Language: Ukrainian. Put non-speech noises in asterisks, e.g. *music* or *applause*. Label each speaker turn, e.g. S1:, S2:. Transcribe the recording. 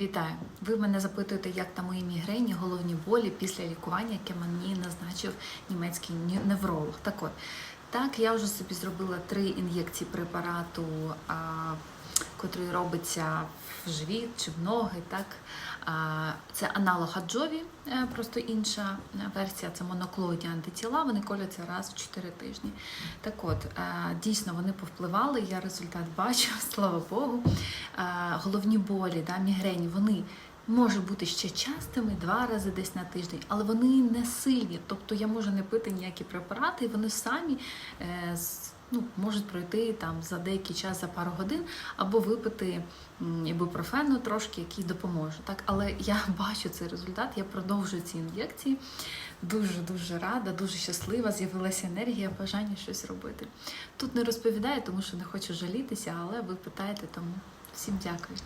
S1: Вітаю! Ви мене запитуєте, як там мої мігрені, головні болі після лікування, яке мені назначив німецький ні- невролог. Так от, так, я вже собі зробила три ін'єкції препарату, а, котрий робиться в живіт чи в ноги. Так? А, це аналог Аджові, е, просто інша е, версія, це моноклоїдні антитіла, вони коляться раз в 4 тижні. Так от, е, дійсно вони повпливали, я результат бачу, *laughs* слава Богу. Головні болі, да, мігрені, вони можуть бути ще частими два рази десь на тиждень, але вони не сильні. Тобто я можу не пити ніякі препарати, і вони самі е, ну, можуть пройти там за деякий час, за пару годин, або випити ібупрофену трошки, який допоможе. Так, але я *laughs* бачу цей результат, я продовжую ці ін'єкції. Дуже дуже рада, дуже щаслива. З'явилася енергія, бажання щось робити. Тут не розповідаю, тому що не хочу жалітися, але ви питаєте, тому всім дякую.